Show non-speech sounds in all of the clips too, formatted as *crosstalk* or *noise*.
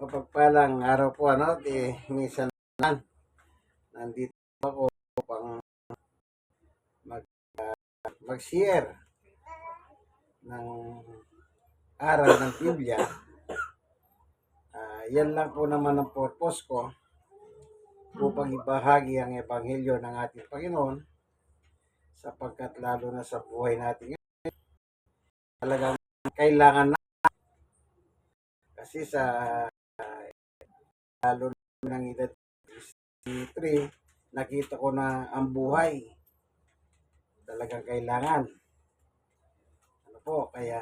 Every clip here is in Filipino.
Mapagpalang araw po ano, di minsan lang nandito ako upang mag ah, mag-share ng aral ng Biblia. Ah, yan lang po naman ang purpose ko upang ibahagi ang ebanghelyo ng ating Panginoon sapagkat lalo na sa buhay natin ngayon, talagang kailangan na kasi sa lalo ng edad 63, nakita ko na ang buhay talagang kailangan. Ano po, kaya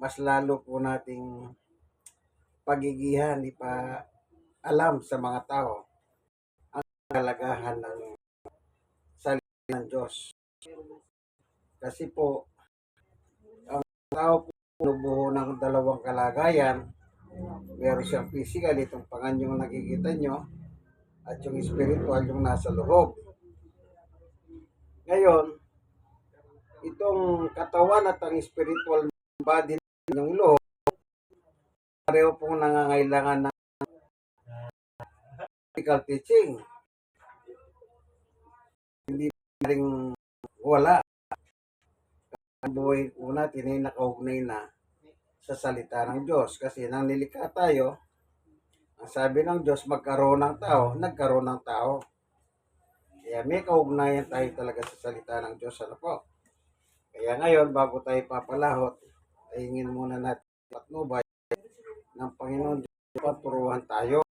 mas lalo po nating pagigihan, di pa alam sa mga tao ang kalagahan ng salita ng Diyos. Kasi po, ang tao po binubuo ng dalawang kalagayan, meron siyang physical, itong panganyong nakikita nyo, at yung spiritual yung nasa loob. Ngayon, itong katawan at ang spiritual body ng loob, pareho pong nangangailangan ng practical teaching. Hindi rin wala. Ang buhay po natin ay nakaugnay na sa salita ng Diyos. Kasi nang nilikha tayo, ang sabi ng Diyos, magkaroon ng tao, nagkaroon ng tao. Kaya may kaugnayan tayo talaga sa salita ng Diyos. Ano po? Kaya ngayon, bago tayo papalahot, hingin muna natin patnubay ng Panginoon Diyos. Paturuan tayo.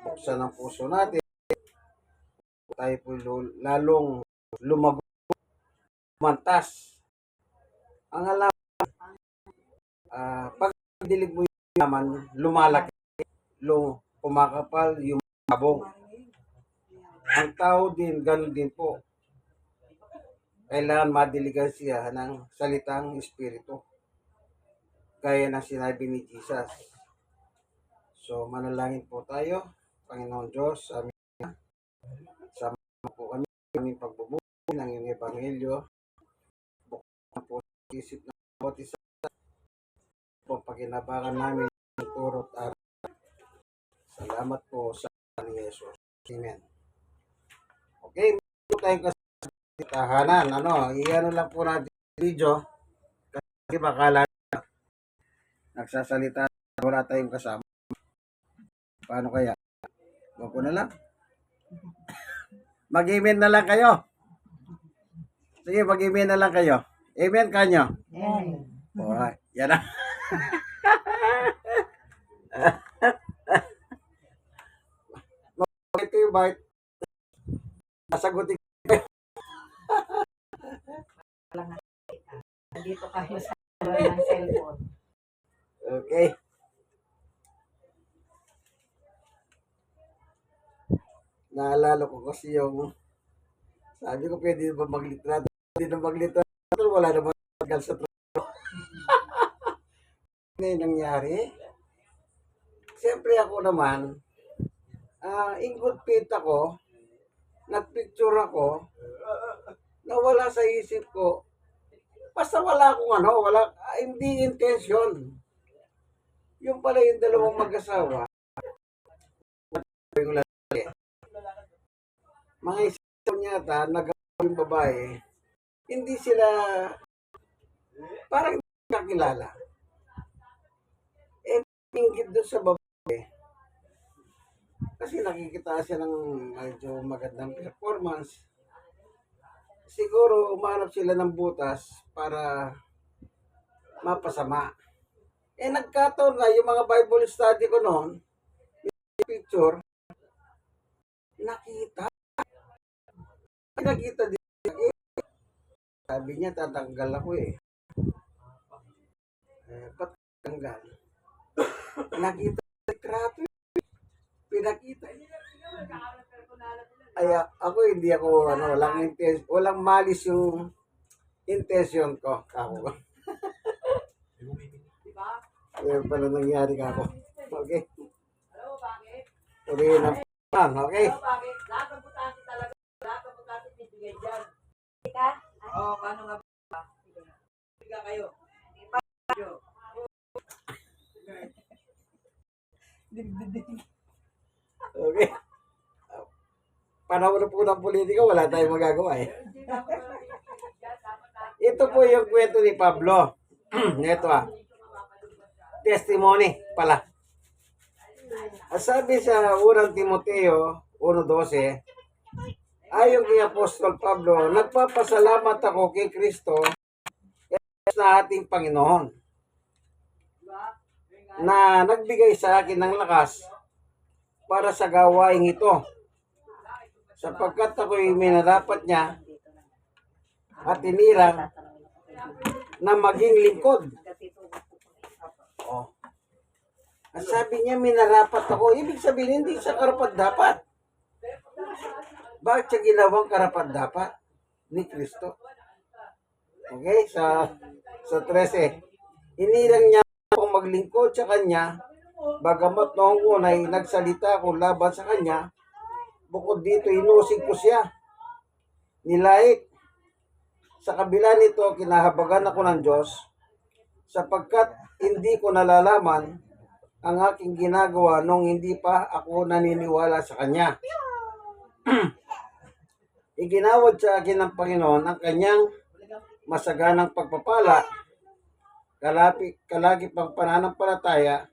Buksan ang puso natin. Tayo po lalong lumago, mantas. Ang alam, ah pag dilig mo yung yaman, lumalaki, lum, kumakapal yung sabong. Ang tao din, ganun din po. Kailangan madiligan siya ng salitang espiritu. Gaya ng sinabi ni Jesus. So, manalangin po tayo. Panginoon Diyos, amin na. Sama po kami aming pagbubuhay ng iyong ebanghelyo. Buksan po isip ng bawat po pagkinabangan namin ng turot araw. Salamat po sa ni Jesus. Amen. Okay, ito tayong kasi tahanan. Ano, iyan lang po natin video. Kasi baka nagsasalita wala tayong kasama. Paano kaya? Huwag ko na lang. Mag-amen na lang kayo. Sige, mag-amen na lang kayo. Amen kanyo. Amen. Oh, yan na. Bakit yung bakit? Nasagutin Nandito kami sa ng cellphone. Okay. Naalala ko kasi yung sabi ko pwede ba maglitrato? Pwede na maglitrato. Wala naman tagal sa ano yung nangyari? Siyempre ako naman, ah in good faith ako, nagpicture ako, nawala sa isip ko, basta wala akong ano, wala, ah, hindi intention. Yung pala yung dalawang mag-asawa. Mga isip yata, nagawa yung babae, hindi sila, parang kakilala. Eh, pinggit doon sa babae, kasi nakikita siya ng medyo magandang performance. Siguro umanap sila ng butas para mapasama. Eh nagkataon nga yung mga Bible study ko noon, picture, nakita. Nakita din. Eh, sabi niya, tatanggal ako eh. Eh, ba't? Nakita sa litrato eh. Pinakita. Ay, ako hindi ako, ano, walang intention, walang malis yung intention ko. Ako. Ayun pala nangyari ka ako. Okay. Tuloy na lang, okay? Oo, paano nga ba? Sige kayo. Okay. Panahon na po ng politika, wala tayong magagawa eh. Ito po yung kwento ni Pablo. *clears throat* Ito ah. Testimony pala. Sabi sa unang Timoteo 1.12, ayon kay Apostol Pablo, nagpapasalamat ako kay Kristo na ating Panginoon na nagbigay sa akin ng lakas para sa gawaing ito sapagkat ako'y minarapat niya at tinirang na maging lingkod. Oh. Ang sabi niya, minarapat ako. Ibig sabihin, hindi sa karapat dapat. Bakit siya ginawang karapat dapat? Ni Kristo. Okay, sa sa 13. Inirang niya maglingkod sa kanya, bagamat noong unay nagsalita ako laban sa kanya, bukod dito inusig ko siya. Nilait. Sa kabila nito, kinahabagan ako ng Diyos, sapagkat hindi ko nalalaman ang aking ginagawa nung hindi pa ako naniniwala sa Kanya. *clears throat* Iginawad sa akin ng Panginoon ang Kanyang masaganang pagpapala, kalapi, kalagi pang pananampalataya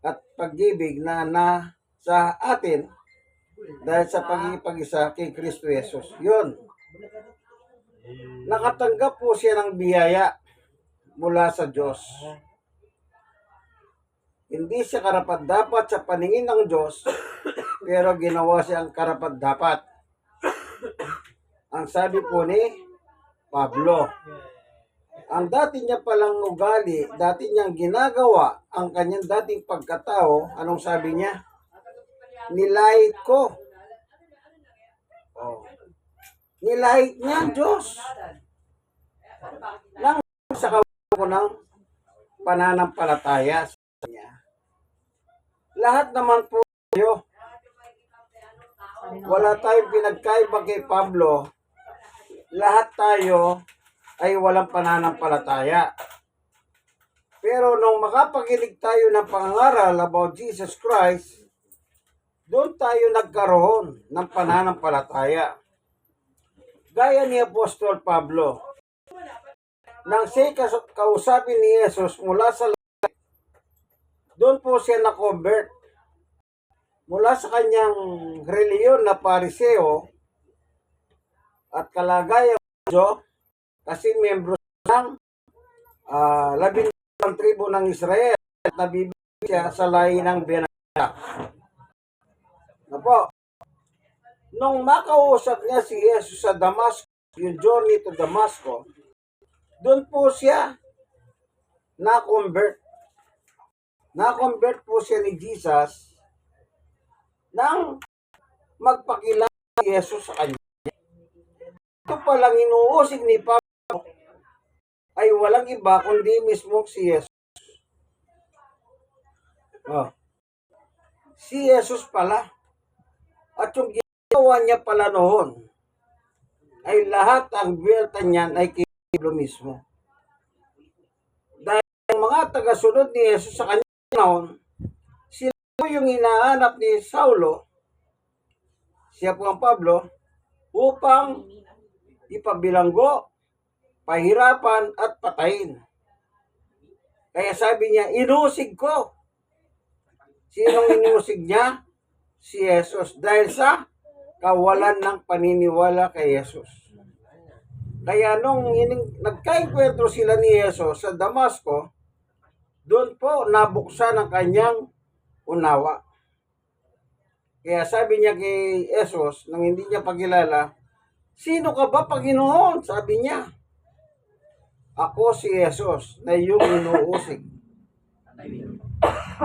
at pag-ibig na na sa atin dahil sa pagkikipag-isa kay Kristo Jesus. Yun. Nakatanggap po siya ng biyaya mula sa Diyos. Hindi siya karapat dapat sa paningin ng Diyos, *coughs* pero ginawa siyang karapat dapat. Ang sabi po ni Pablo, ang dati niya palang ugali, dati niyang ginagawa, ang kanyang dating pagkatao, anong sabi niya? Nilait ko. Oh. Nilait niya Diyos. Nang sa ko ng pananampalataya sa Kanya. Lahat naman po tayo, wala tayong pinagkaiba kay Pablo. Lahat tayo ay walang pananampalataya. Pero nung makapagilig tayo ng pangaral about Jesus Christ, doon tayo nagkaroon ng pananampalataya. Gaya ni Apostol Pablo, nang siya kausapin ni Jesus mula sa langit, doon po siya na-convert. Mula sa kanyang reliyon na pariseo at kalagayan Diyo, kasi membro ng uh, labing tribo ng Israel at nabibigyan siya sa lahi ng Benaya. Na po, nung makausap niya si Jesus sa Damasco, yung journey to Damasco, doon po siya na-convert. Na-convert po siya ni Jesus nang magpakilala si Jesus sa kanya. Ito palang inuusig ni Pablo ay walang iba kundi mismo si Jesus. Oh. Si Jesus pala. At yung ginawa niya pala noon ay lahat ang buwelta niyan ay kay mismo. Dahil ang mga tagasunod ni Jesus sa kanya noon, sila po yung hinahanap ni Saulo, siya po ang Pablo, upang ipabilanggo, pahirapan at patayin. Kaya sabi niya, inusig ko. Sinong inusig niya? Si Jesus. Dahil sa kawalan ng paniniwala kay Jesus. Kaya nung nagkainkwentro sila ni Jesus sa Damasco, doon po nabuksan ang kanyang unawa. Kaya sabi niya kay Jesus, nang hindi niya pagkilala, Sino ka ba, Panginoon? Sabi niya. Ako si Jesus na iyong inuusig.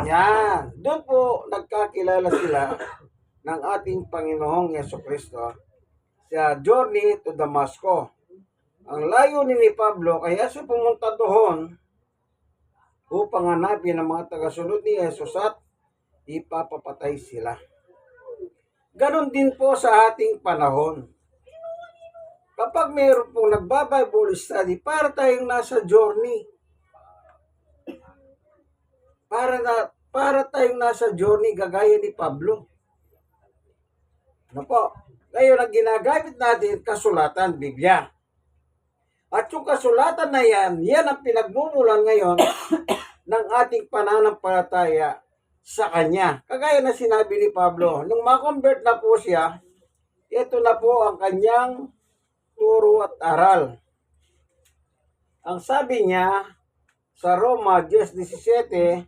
Yan. Doon po nagkakilala sila ng ating Panginoong Yeso Kristo sa journey to Damasco. Ang layo ni Pablo, kaya siya pumunta doon upang hanapin ang mga tagasunod ni Jesus at ipapapatay sila. Ganon din po sa ating panahon kapag mayroon pong nagba-Bible study, para tayong nasa journey. Para na para tayong nasa journey gagaya ni Pablo. Ano po? Ngayon, ang ginagamit natin, kasulatan, Biblia. At yung kasulatan na yan, yan ang pinagmumulan ngayon *coughs* ng ating pananampalataya sa Kanya. Kagaya na sinabi ni Pablo, nung makonvert na po siya, ito na po ang kanyang turo at aral. Ang sabi niya sa Roma 10.17,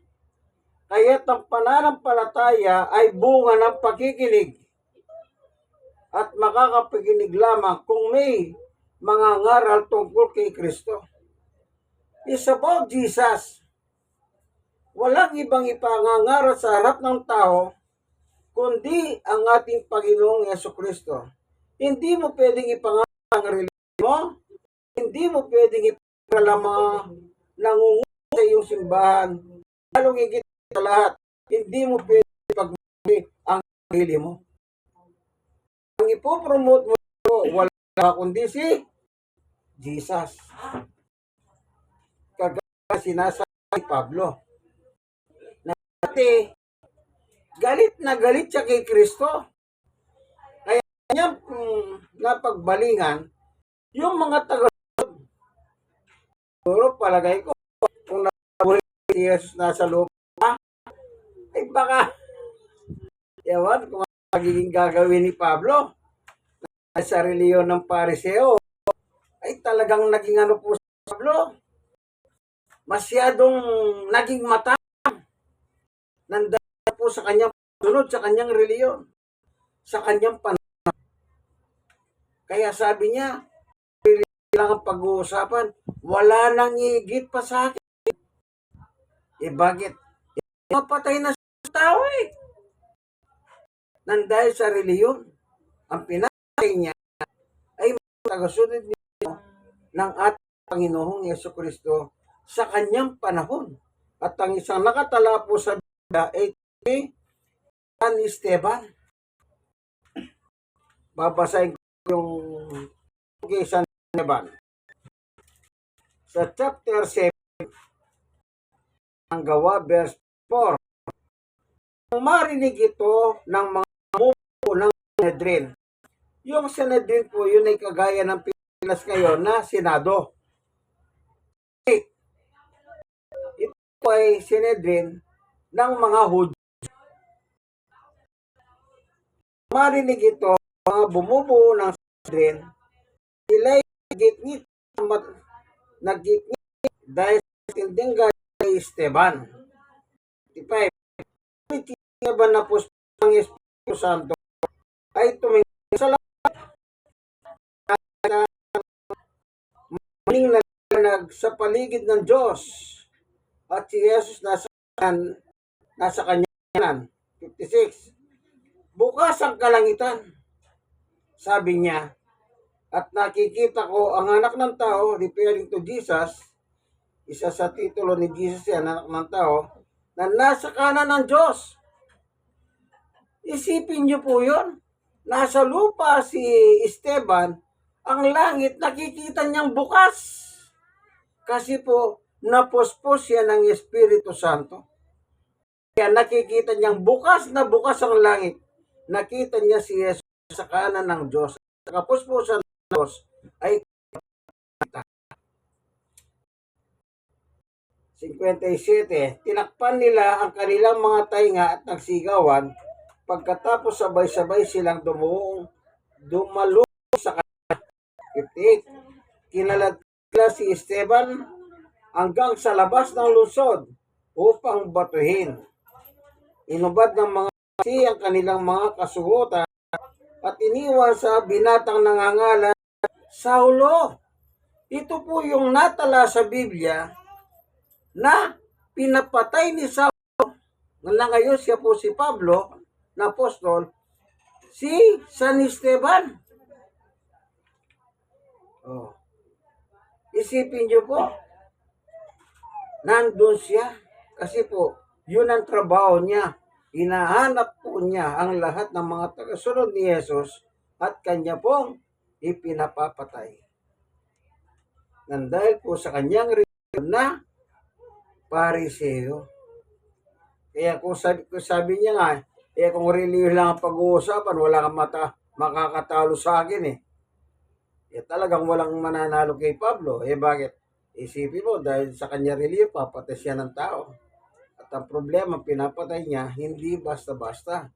kaya't ang pananampalataya ay bunga ng pakikinig at makakapakinig lamang kung may mga ngaral tungkol kay Kristo. It's about Jesus. Walang ibang ipangangaral sa harap ng tao kundi ang ating Panginoong Yeso Kristo. Hindi mo pwedeng ipangaral ang religion mo, hindi mo pwedeng ipangaral ang mga sa iyong simbahan, lalong higit sa lahat, hindi mo pwedeng ipagmali ang sarili mo. Ang ipopromote mo, wala kundi si Jesus. Kagaya sinasabi Pablo. Na galit na galit siya kay Kristo. Kaya niya mm, napagbalingan yung mga taga Siguro palagay ko kung nabuhay si Jesus nasa lupa, ay baka ewan kung ano magiging gagawin ni Pablo. Sa reliyon ng Pariseo ay talagang naging ano po si Pablo? Masyadong naging mata nandang po sa kanyang sunod sa kanyang reliyon sa kanyang panahon kaya sabi niya lang ang pag-uusapan wala nang higit pa sa akin eh bakit eh, mapatay na sa tao eh nang dahil sa reliyon ang pinatay niya ay tagasunod niya ng ating Panginoong Yeso Kristo sa kanyang panahon. At ang isang nakatala po sa Biblia ay San Esteban. Babasahin ko yung San Esteban. Sa chapter 7, ang gawa, verse 4. Nang marinig ito ng mga mupo ng Sanhedrin. Yung Sanhedrin po, yun ay kagaya ng Pilipinas ngayon na Senado. Ito ay Sanhedrin ng mga Hudyo. Marinig ito, mga bumubuo ng Sanhedrin, sila ay nagigit nagigit dahil sa tinding kay Esteban. 55. Esteban na po ng Espiritu Santo? Ay tumingin sa lahat. Maling nag sa paligid ng Diyos. At si Jesus nasa nasa kanyanan 56 bukas ang kalangitan sabi niya at nakikita ko ang anak ng tao referring to Jesus isa sa titulo ni Jesus yan anak ng tao na nasa kanan ng Diyos isipin niyo po yun nasa lupa si Esteban ang langit nakikita niyang bukas. Kasi po, napospos siya ng Espiritu Santo. Kaya nakikita niyang bukas na bukas ang langit. Nakita niya si Jesus sa kanan ng Diyos. Sa kapuspusan ng Diyos ay 57. Tinakpan nila ang kanilang mga tainga at nagsigawan. Pagkatapos sabay-sabay silang dumuong dumalo 58. Kinalad nila si Esteban hanggang sa labas ng lungsod upang batuhin. Inubad ng mga si ang kanilang mga kasuhutan at iniwan sa binatang nangangalan Saulo. Ito po yung natala sa Biblia na pinapatay ni Saulo na ngayon siya po si Pablo na apostol si San Esteban. Oh. Isipin niyo po, nandun siya. Kasi po, yun ang trabaho niya. Hinahanap po niya ang lahat ng mga tagasunod ni Jesus at kanya pong ipinapapatay. Nang dahil po sa kanyang reliyon na pariseo. Kaya kung sabi, kung sabi niya nga, eh kung religion lang ang pag-uusapan, wala kang mata, makakatalo sa akin eh. Eh talagang walang mananalo kay Pablo. Eh bakit? Isipin mo, dahil sa kanya religion, papatay siya ng tao. At ang problema, pinapatay niya, hindi basta-basta.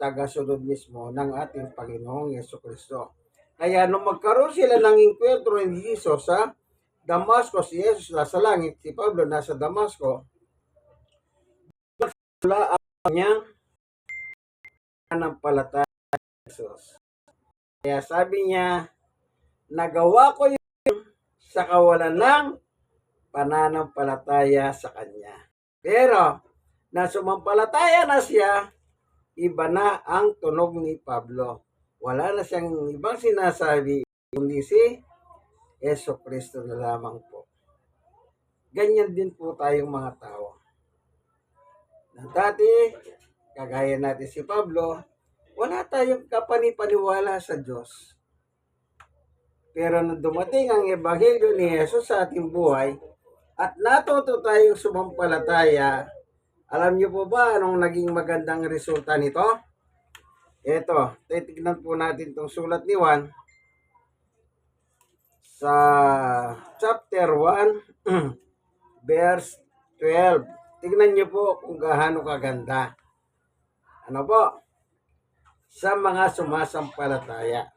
Tagasunod mismo ng ating Panginoong Yeso Kristo. Kaya nung magkaroon sila ng enkwentro ni Jesus sa Damasco, si Jesus nasa langit, si Pablo nasa Damasco, wala ang pananampalataya kay Jesus. Kaya sabi niya, nagawa ko yun sa kawalan ng pananampalataya sa Kanya. Pero, na sumampalataya na siya, iba na ang tunog ni Pablo. Wala na siyang ibang sinasabi, kundi si Yeso Kristo na lamang po. Ganyan din po tayong mga tao. Na dati, kagaya natin si Pablo, wala tayong kapanipaniwala sa Diyos. Pero nung dumating ang Ebanghelyo ni Jesus sa ating buhay, at natuto tayong sumampalataya, alam niyo po ba anong naging magandang resulta nito? Ito, titignan po natin itong sulat ni Juan sa chapter 1, *clears throat* verse 12. Tignan niyo po kung gaano kaganda. Ano po? Sa mga sumasampalataya.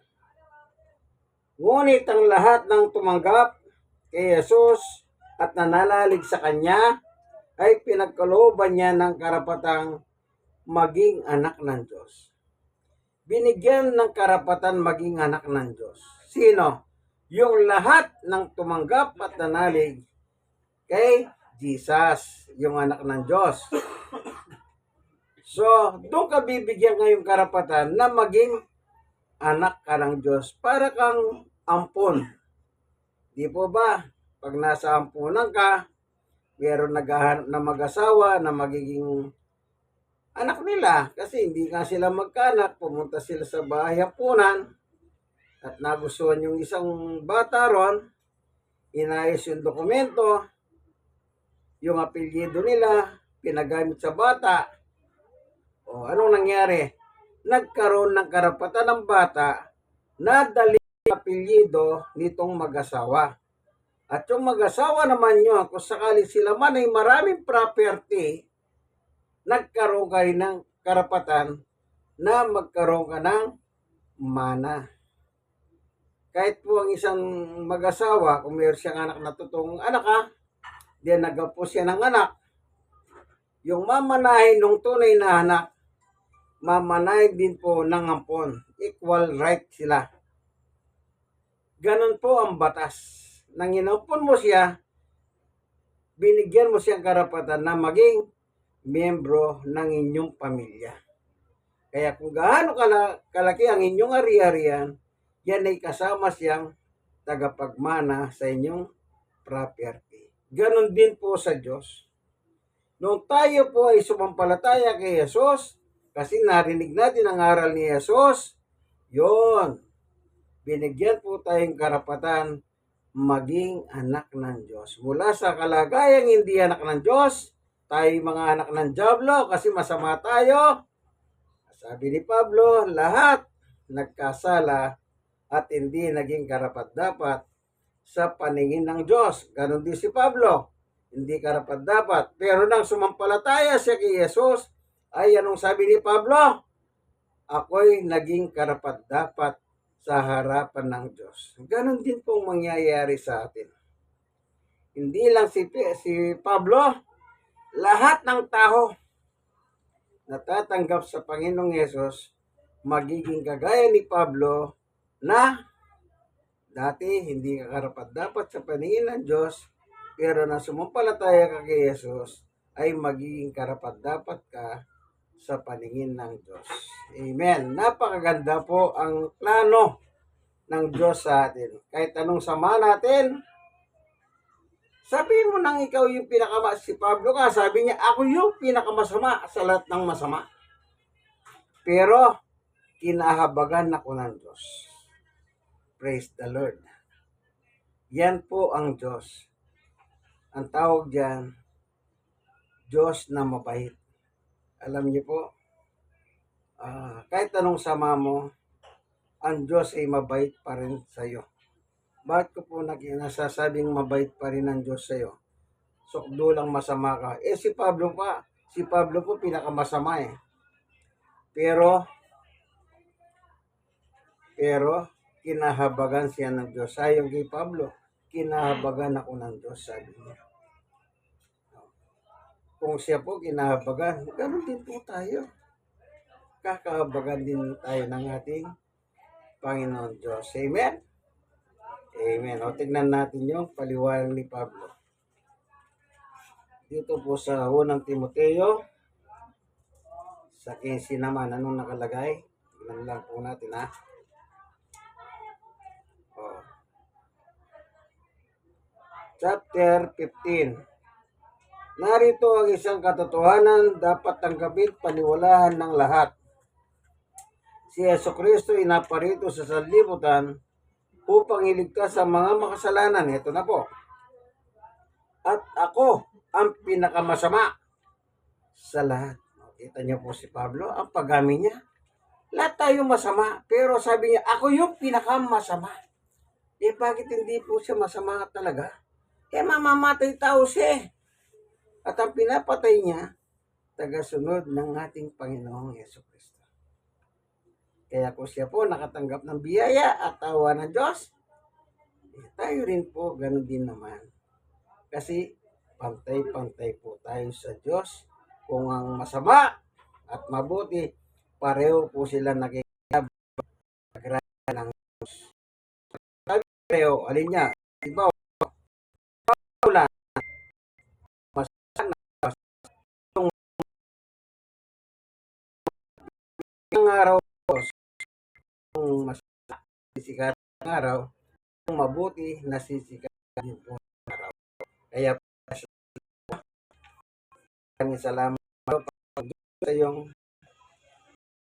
Ngunit ang lahat ng tumanggap kay Jesus at nananalig sa Kanya ay pinagkalooban niya ng karapatang maging anak ng Diyos. Binigyan ng karapatan maging anak ng Diyos. Sino? Yung lahat ng tumanggap at nanalig kay Jesus, yung anak ng Diyos. So, doon ka bibigyan ngayong karapatan na maging anak ka ng Diyos para kang ampon. Di po ba? Pag nasa ampunan ka, meron naghahanap na mag-asawa na magiging anak nila kasi hindi nga sila magkanak, pumunta sila sa bahay ampunan at nagustuhan yung isang bata ron, inayos yung dokumento, yung apelyido nila, pinagamit sa bata. O anong nangyari? Nagkaroon ng karapatan ng bata na dali apelyido nitong mag-asawa. At yung mag-asawa naman yun, kung sakali sila man ay maraming property, nagkaroon kayo ng karapatan na magkaroon ka ng mana. Kahit po ang isang mag-asawa, kung mayroon siyang anak na totoong anak ha, then nagapo siya ng anak, yung mamanahin ng tunay na anak, mamanahin din po ng ampon. Equal right sila. Ganon po ang batas. Nang inampon mo siya, binigyan mo siyang karapatan na maging miyembro ng inyong pamilya. Kaya kung gaano kala, kalaki ang inyong ari-arian, yan ay kasama siyang tagapagmana sa inyong property. Ganon din po sa Diyos. Nung tayo po ay sumampalataya kay Jesus, kasi narinig natin ang aral ni Jesus, yon binigyan po tayong karapatan maging anak ng Diyos. Mula sa kalagayang hindi anak ng Diyos, tayo mga anak ng Diablo kasi masama tayo. Sabi ni Pablo, lahat nagkasala at hindi naging karapat-dapat sa paningin ng Diyos. Ganon din si Pablo, hindi karapat-dapat. Pero nang sumampalataya siya kay Jesus, ay anong sabi ni Pablo? Ako'y naging karapat-dapat sa harapan ng Diyos. Ganon din pong mangyayari sa atin. Hindi lang si, si Pablo, lahat ng tao natatanggap sa Panginoong Yesus magiging kagaya ni Pablo na dati hindi ka karapat dapat sa paningin ng Diyos pero na sumampalataya ka kay Yesus ay magiging karapat dapat ka sa paningin ng Diyos. Amen. Napakaganda po ang plano ng Diyos sa atin. Kahit anong sama natin, sabihin mo nang ikaw yung pinakama, si Pablo ka, sabi niya, ako yung pinakamasama sa lahat ng masama. Pero, kinahabagan ako ng Diyos. Praise the Lord. Yan po ang Diyos. Ang tawag diyan, Diyos na mabait. alam niyo po, ah, kahit anong sama mo, ang Diyos ay mabait pa rin sa iyo. Bakit ko po nasasabing mabait pa rin ang Diyos sa iyo? Sukdo lang masama ka. Eh si Pablo pa, si Pablo po pinakamasama eh. Pero, pero, kinahabagan siya ng Diyos. Sayang kay Pablo, kinahabagan ako ng Diyos, sabi niya. Kung siya po kinahabagan, ganun din po tayo. Kakahabagan din tayo ng ating Panginoon Diyos. Amen? Amen. O, tignan natin yung paliwanag ni Pablo. Dito po sa unang Timoteo, sa 15 naman, anong nakalagay? Tignan lang po natin ha. O. Chapter 15. Narito ang isang katotohanan dapat tanggapin paniwalahan ng lahat. Si Yeso Kristo inaparito sa sanlibutan upang iligtas sa mga makasalanan. Ito na po. At ako ang pinakamasama sa lahat. Kita niyo po si Pablo, ang paggamit niya. Lahat tayo masama, pero sabi niya, ako yung pinakamasama. Eh bakit hindi po siya masama talaga? Eh mamamatay tao siya eh. At ang pinapatay niya, tagasunod ng ating Panginoong Yeso. Kaya kung siya po nakatanggap ng biyaya at tawa ng Diyos, eh, tayo rin po ganun din naman. Kasi pantay-pantay po tayo sa Diyos. Kung ang masama at mabuti, pareho po sila nagkikab ng Diyos. Sabi pareho, alin niya? Iba, wala. Yung yung araw, yung masana, sisikat ng araw, yung mabuti, nasisikat din po ng araw. Kaya Maraming salamat sa iyong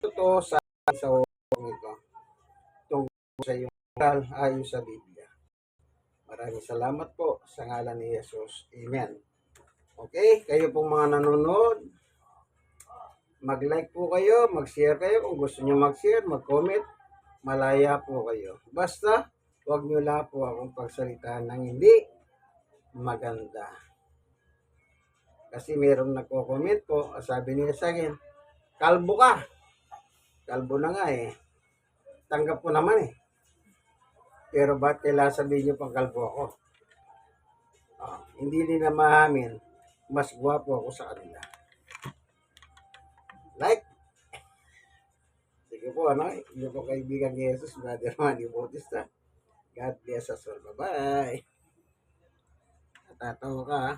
totoo sa sa uong ito. Tungkol sa iyong oral ayon sa Biblia. Maraming salamat po sa ngalan ni Jesus. Amen. Okay, kayo pong mga nanonood, mag-like po kayo, mag-share kayo. Kung gusto nyo mag-share, mag-comment, malaya po kayo. Basta, huwag nyo lang po akong pagsalitaan ng hindi maganda. Kasi meron nagko-comment po, sabi niya sa akin, kalbo ka. Kalbo na nga eh. Tanggap ko naman eh. Pero ba't kailangan sabihin niyo pang kalbo ako? Ah, hindi nila mahamin, mas gwapo ako sa kanila. Sige po, ano? Yung po kaibigan ni Jesus, Brother Manny Bautista. God bless us all. Bye-bye. Natatawa ka ha?